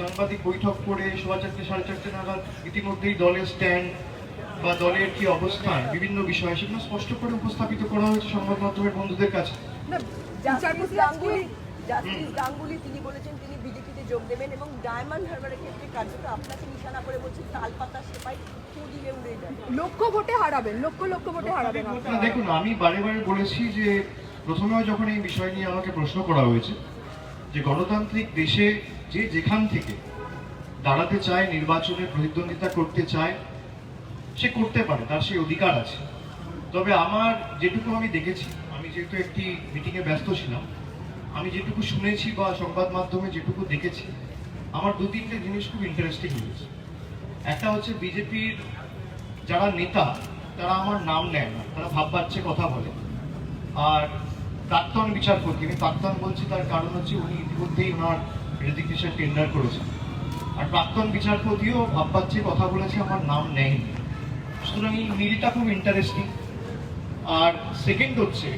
সাংবাদিক বৈঠক করে সোয়া চারটে সাড়ে চারটে নাগাদ ইতিমধ্যেই দলের স্ট্যান্ড বা দলের কি অবস্থান বিভিন্ন বিষয় সেগুলো স্পষ্ট করে উপস্থাপিত করা হয়েছে সংবাদ মাধ্যমের বন্ধুদের কাছে। জাস্টিস গাঙ্গুলি আজকে জাস্টিস গাঙ্গুলি তিনি বলেছেন তিনি বিজেপিতে যোগ দেবেন এবং ডায়মন্ড হারবারের ক্ষেত্রে কার্যত আপনাকে নিশানা করে বলছেন তালপাতা সেপাই ফু দিলে উড়ে যায়। লক্ষ ভোটে হারাবেন লক্ষ লক্ষ ভোটে হারাবেন দেখুন আমি বারে বারে বলেছি যে প্রথমেও যখন এই বিষয় নিয়ে আমাকে প্রশ্ন করা হয়েছে যে গণতান্ত্রিক দেশে যে যেখান থেকে দাঁড়াতে চায়, নির্বাচনে প্রতিদ্বন্দ্বিতা করতে চায়, সে করতে পারে, তার সেই অধিকার আছে। তবে আমার যেটুকু আমি দেখেছি, আমি যেহেতু একটি মিটিংয়ে ব্যস্ত ছিলাম, আমি যেটুকু শুনেছি বা সংবাদ মাধ্যমে যেটুকু দেখেছি, আমার দু তিনটে জিনিস খুব ইন্টারেস্টিং হয়েছে। একটা হচ্ছে বিজেপির যারা নেতা, তারা আমার নাম নেয় না, তারা ভাব বাচ্চে কথা বলে। আর প্রাক্তন বিচারপতি আমি প্রাক্তন বলছি তার কারণ হচ্ছে উনি ইতিমধ্যেই ওনার রেজিগনেশন টেন্ডার করেছেন। আর প্রাক্তন বিচারপতিও ভাব বাচ্চে কথা বলেছে, আমার নাম নেয়নি। সুতরাং এই মিলটা খুব ইন্টারেস্টিং আর সেকেন্ড হচ্ছে,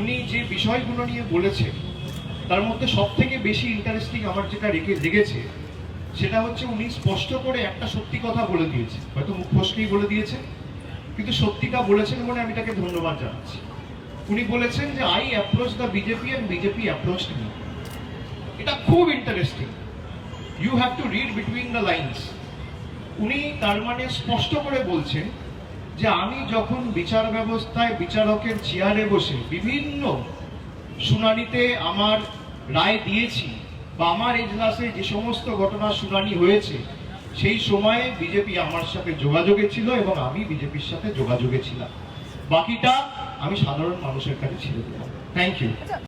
উনি যে বিষয়গুলো নিয়ে বলেছেন, তার মধ্যে সব থেকে বেশি ইন্টারেস্টিং আমার যেটা রেখে লেগেছে, সেটা হচ্ছে উনি স্পষ্ট করে একটা সত্যি কথা বলে দিয়েছে হয়তো মুখ বলে দিয়েছে কিন্তু সত্যিটা বলেছেন বলে আমি তাকে ধন্যবাদ জানাচ্ছি। উনি বলেছেন যে I approach the BJP and BJP approach me এটা খুব interesting you have to read between the lines উনি তার মানে স্পষ্ট করে বলছেন যে, আমি যখন বিচার ব্যবস্থায় বিচারকের চেয়ারে বসে বিভিন্ন শুনানিতে আমার রায় দিয়েছি বা আমার এজলাসে যে সমস্ত ঘটনা শুনানি হয়েছে, সেই সময়ে বিজেপি আমার সাথে যোগাযোগে ছিল এবং আমি বিজেপির সাথে যোগাযোগে ছিলাম। বাকিটা আমি সাধারণ মানুষের কাছে ছেড়ে দিলাম। থ্যাংক ইউ আচ্ছা।